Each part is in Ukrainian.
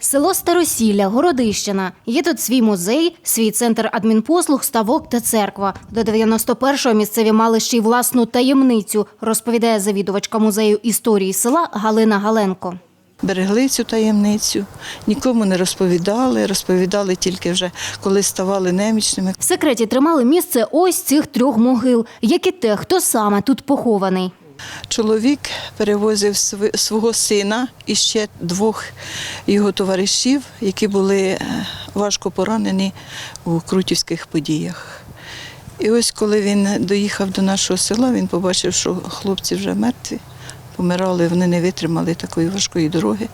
Село Старосілля, Городищина. Є тут свій музей, свій центр адмінпослуг, ставок та церква. До 91-го місцеві мали ще й власну таємницю, розповідає завідувачка музею історії села Галина Галенко. Берегли цю таємницю, нікому не розповідали, розповідали тільки вже коли ставали немічними. В секреті тримали місце ось цих трьох могил, як і те, хто саме тут похований. Чоловік перевозив свого сина і ще двох його товаришів, які були е, важко поранені у крутівських подіях. І ось коли він доїхав до нашого села, він побачив, що хлопці вже мертві, помирали, вони не витримали такої важкої дороги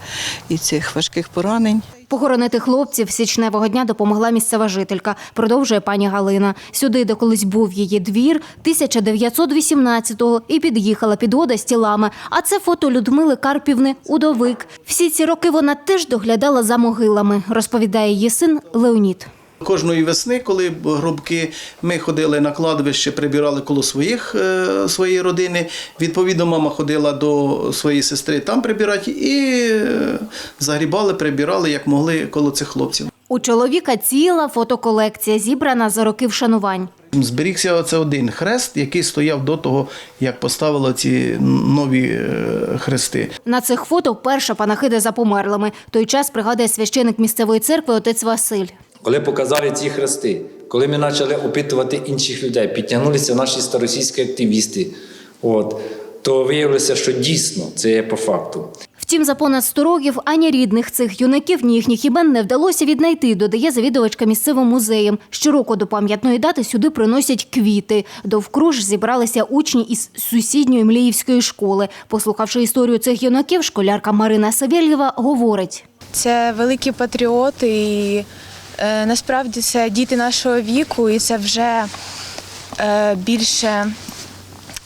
і цих важких поранень. Похоронити хлопців січневого дня допомогла місцева жителька, продовжує пані Галина. Сюди, де колись був її двір, 1918-го і під'їхала підвода з тілами. А це фото Людмили Карпівни Удовик. Всі ці роки вона теж доглядала за могилами, розповідає її син Леонід. Кожної весни, коли б гробки ми ходили на кладовище, прибирали коло своїх е, своєї родини. Відповідно, мама ходила до своєї сестри там прибирати і е, загрібали, прибирали як могли коло цих хлопців. У чоловіка ціла фотоколекція, зібрана за роки вшанувань. Зберігся оце один хрест, який стояв до того, як поставили ці нові е, хрести. На цих фото перша панахида за померлими. Той час пригадує священик місцевої церкви отець Василь. Коли показали ці хрести, коли ми почали опитувати інших людей, підтягнулися наші старосійські активісти, от, то виявилося, що дійсно це є по факту. Втім, за понад 100 років ані рідних цих юнаків, ні їхніх імен не вдалося віднайти, додає завідувачка місцевим музеєм. Щороку до пам'ятної дати сюди приносять квіти. Довкруж зібралися учні із сусідньої Мліївської школи. Послухавши історію цих юнаків, школярка Марина Савєльєва говорить. Це великі патріоти, і насправді це діти нашого віку, і це вже е, більше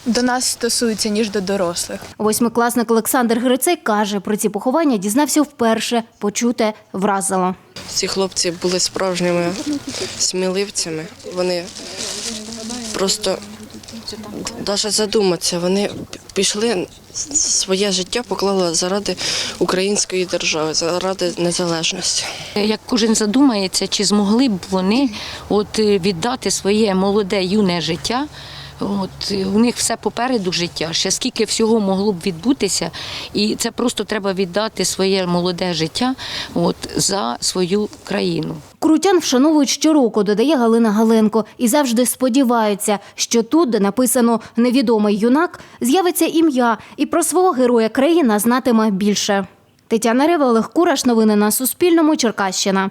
до нас стосується, ніж до дорослих. Восьмикласник Олександр Грицей каже, про ці поховання дізнався вперше. Почуте вразило. Ці хлопці були справжніми сміливцями. Вони просто навіть задуматися, вони пішли своє життя поклали заради української держави, заради незалежності. Як кожен задумається, чи змогли б вони от е, віддати своє молоде юне життя. От е, у них все попереду життя. Ще скільки всього могло б відбутися, і це просто треба віддати своє молоде життя от за свою країну. Крутян вшановують щороку, додає Галина Галенко, і завжди сподіваються, що тут, де написано невідомий юнак, з'явиться ім'я, і про свого героя країна знатиме більше. Тетяна Рева, Олег Кураш. Новини на Суспільному. Черкащина.